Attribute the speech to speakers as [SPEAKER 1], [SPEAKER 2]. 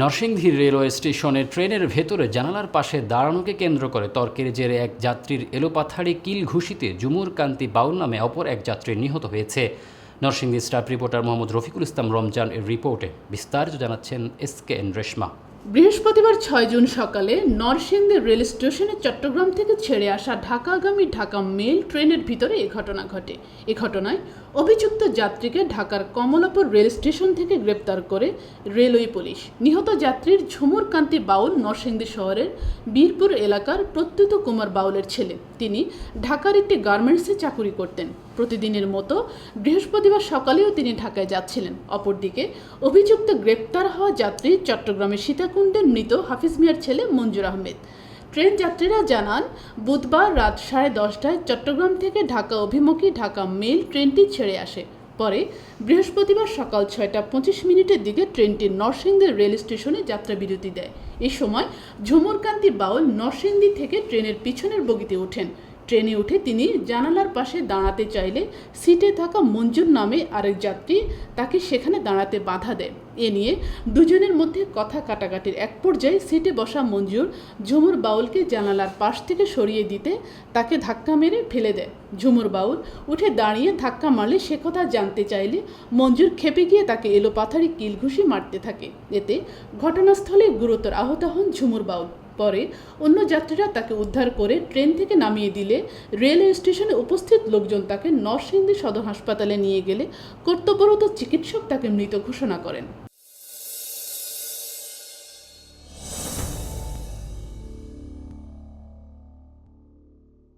[SPEAKER 1] Narsingdi railway স্টেশনে ট্রেনের ভেতরে জানালার পাশে দাঁড়ানোকে কেন্দ্র করে তর্কের জেরে এক যাত্রীর এলোপাথাড়ি কিল ঘুষিতে জুমুর কান্তি বাউল নামে অপর এক যাত্রী নিহত হয়েছে। নরসিংদী স্টাফ রিপোর্টার মোহাম্মদ রফিকুল ইসলাম রমজান এর রিপোর্টে বিস্তারিত জানাচ্ছেন এস কে এন রেশমা।
[SPEAKER 2] বৃহস্পতিবার ছয় জুন সকালে নরসিংদী রেল স্টেশনে চট্টগ্রাম থেকে ছেড়ে আসা ঢাকাগামী ঢাকা মেল ট্রেনের ভিতরে এ ঘটনা ঘটে। এ ঘটনায় অভিযুক্ত যাত্রীকে ঢাকার কমলাপুর রেল স্টেশন থেকে গ্রেপ্তার করে রেলওয়ে পুলিশ। নিহত যাত্রীর ঝুমুর কান্তি বাউল নরসিংদী শহরের বীরপুর এলাকার প্রত্যুত কুমার বাউলের ছেলে। তিনি ঢাকার একটি গার্মেন্টসে চাকুরি করতেন। প্রতিদিনের মতো বৃহস্পতিবার সকালেও তিনি ঢাকায় যাচ্ছিলেন। অপরদিকে অভিযুক্ত গ্রেপ্তার হওয়া যাত্রী চট্টগ্রামের সীতাকুণ্ডের মৃত হাফিজ মিয়ার ছেলে মঞ্জুর আহমেদ। ট্রেন যাত্রীরা জানান, বুধবার রাত সাড়ে দশটায় চট্টগ্রাম থেকে ঢাকা অভিমুখী ঢাকা মেল ট্রেনটি ছেড়ে আসে। পরে বৃহস্পতিবার সকাল ছয়টা পঁচিশ মিনিটের দিকে ট্রেনটি নরসিংদী রেল স্টেশনে যাত্রা বিরতি দেয়। এ সময় ঝুমুরকান্তি বাউল নরসিংদী থেকে ট্রেনের পিছনের বগিতে ওঠেন। ট্রেনে উঠে তিনি জানালার পাশে দাঁড়াতে চাইলে সিটে থাকা মঞ্জুর নামে আরেক যাত্রী তাকে সেখানে দাঁড়াতে বাধা দেয়। এ নিয়ে দুজনের মধ্যে কথা কাটাকাটির এক পর্যায়ে সিটে বসা মঞ্জুর ঝুমুর বাউলকে জানালার পাশ থেকে সরিয়ে দিতে তাকে ধাক্কা মেরে ফেলে দেয়। ঝুমুর বাউল উঠে দাঁড়িয়ে ধাক্কা মারলে সে কথা জানতে চাইলে মঞ্জুর খেপে গিয়ে তাকে এলো পাথারি কিলঘুষি মারতে থাকে। এতে ঘটনাস্থলে গুরুতর আহত হন ঝুমুর বাউল। পরে অন্য যাত্রীরা তাকে উদ্ধার করে ট্রেন থেকে নামিয়ে দিলে রেলওয়ে স্টেশনে উপস্থিত লোকজন তাকে নরসিংদী সদর হাসপাতালে নিয়ে গেলে কর্তব্যরত চিকিৎসক তাকে মৃত ঘোষণা করেন।